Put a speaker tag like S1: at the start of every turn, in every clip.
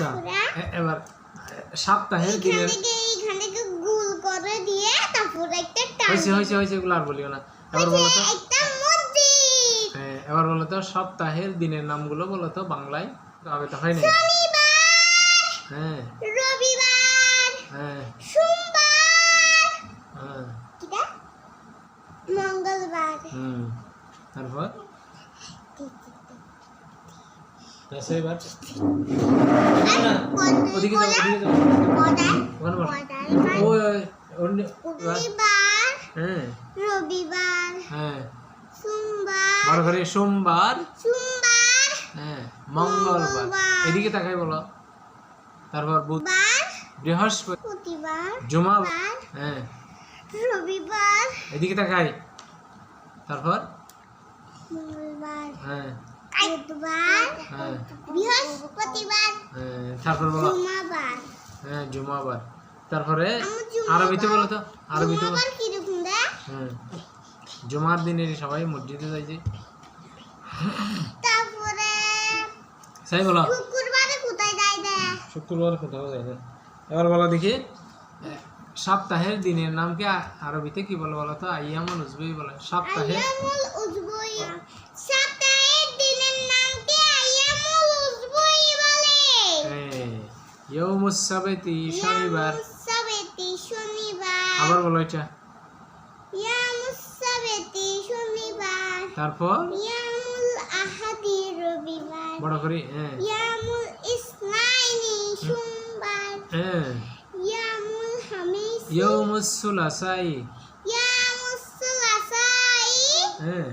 S1: আচ্ছা এবার সপ্তাহের
S2: এখান
S1: দিনের
S2: থেকে এইখান থেকে গোল করে দিয়ে তারপরে একটা টান
S1: হয়েছে হয়েছে এগুলো আর বলিও না। এবার বলো তো
S2: একটা মসজিদ
S1: হ্যাঁ, এবার বলো তো সপ্তাহের দিনের নামগুলো বলো তো বাংলায়। তবে তো হয় না
S2: শনিবার
S1: হ্যাঁ।
S2: রবিবার
S1: হ্যাঁ।
S2: সোমবার।
S1: হ্যাঁ।
S2: কিটা? মঙ্গলবার।
S1: হুম। তারপর? আচ্ছা এবার? ওদিকে যাও ওদিকে যাও। ওখানে। ওই হ্যাঁ।
S2: রবিবার।
S1: হ্যাঁ।
S2: সোমবার।
S1: বড় করে সোমবার।
S2: সোমবার।
S1: হ্যাঁ মঙ্গলবার। এদিকে তাকাই বলো। তারপর বুধ
S2: বার।
S1: বৃহস্পতি
S2: প্রতিবার
S1: জুমা হ্যাঁ।
S2: রবিবার।
S1: এদিকে তাকাই। তারপর
S2: মঙ্গলবার।
S1: হ্যাঁ।
S2: বুধবার
S1: হ্যাঁ।
S2: বৃহস্পতিবার
S1: হ্যাঁ তারপর বলো। হ্যাঁ জুমাবার। তারপরে। আরবিতে বলো তো আরবিতে বলো। হ্যাঁ জুমার দিনে সবাই মসজিদে যাইছে
S2: তারপরে
S1: সাই বলো।
S2: শুক্রবারে কোথায়
S1: কোথাও যায় না এবার বলো দেখি সপ্তাহের দিনের নাম কি আরবিতে কি বলে বলো তো? আইয়ামুল উজবই বলে সপ্তাহে।
S2: আইয়ামুল উজবই সপ্তাহের দিনের নাম কি আইয়ামুল উজবই বলে
S1: ইয়ৌমুস সাবেতি শনিবার।
S2: ইয়ামুসাবেতি শনিবার।
S1: আবার বলো এটা।
S2: ইয়ামুসাবেতি শনিবার।
S1: তারপর?
S2: ইয়ামুল আহাদি রবিবার।
S1: বড় করি হ্যাঁ
S2: ইয়ামুল ইসনাইনি সোমবার।
S1: হ্যাঁ
S2: ইয়ামুল হামিস।
S1: ইয়ৌমুস সুলাসাই।
S2: ইয়ামুস সুলাসাই।
S1: হ্যাঁ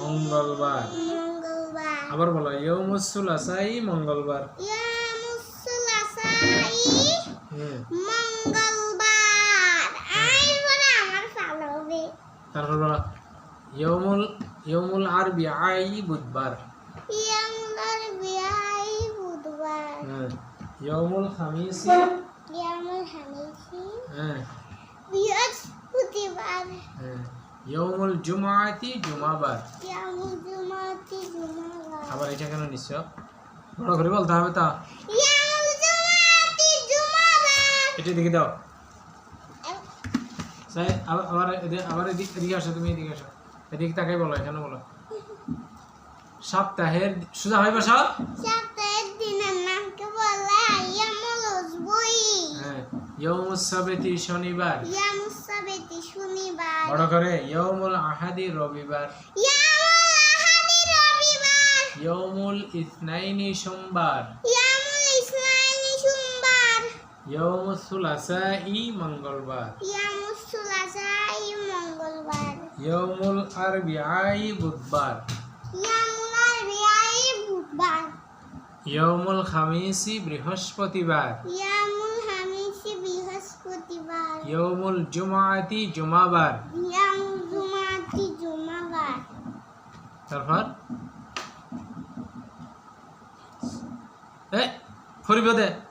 S1: মঙ্গলবার।
S2: মঙ্গলবার।
S1: আবার বলো ইয়ৌমুস সুলাসাই মঙ্গলবার।
S2: ইয়ামুস সুলাসাই
S1: হ্যাঁ
S2: মঙ্গলবার আই বলে আমার ভালো হবে
S1: তারপর বলো ইয়ৌমুল ইয়ৌমুল আরবি আই বুধবার।
S2: ইয়ামুল আরবিয়াই বুধবার।
S1: হ্যাঁ ইয়ৌমুল খামিসি
S2: ইয়ামুল হামিসি।
S1: হ্যাঁ।
S2: বৃহস্পতিবার।
S1: হ্যাঁ ইয়ৌমুল জুমাতি জুমাবার।
S2: ইয়ামুল জুমাতি জুমাবার।
S1: আবার এটা কেন নিশ্চ বড় করে বলতে হবে তা।
S2: ইয়ামুল জুমাতি জুমাবার।
S1: এটা দিকে দাও। আবার আবার এদি- আবার এদিকে এদিকে আসো তুমি এদিকে আসো। এদিকে তাকাই বলো এখানে বলো। সপ্তাহের সোজা হয় বসো।
S2: সপ্তাহের দিনের নামকে বলে ইয়ামুল উজবই।
S1: হ্যাঁ ইয়ৌমুস সাবেতি শনিবার।
S2: ইয়ামুল সাবেতি শনিবার।
S1: বড় করে ইয়ৌমুল আহাদি রবিবার।
S2: ইয়ামুল আহাদি রবিবার।
S1: ইয়ৌমুল ইসনাইনি সোমবার।
S2: ইয়ামুল ইসলাইনি সোমবার।
S1: ইয়ৌমুস সুলাসাই মঙ্গলবার।
S2: ইয়ামুল মঙ্গলবার
S1: ইয়ৌমুল আরবিআই বুধবার।
S2: ইয়ামুল আরবিয়াই বুধবার।
S1: ইয়ৌমুল খামিসি বৃহস্পতিবার।
S2: ইয়ামুল হামিসি বৃহস্পতিবার।
S1: ইয়ৌমুল জুমাতি জুমাবার।
S2: ইয়ামুল জুমাতি জুমাবার।
S1: তারপর? এ ফরিব দে।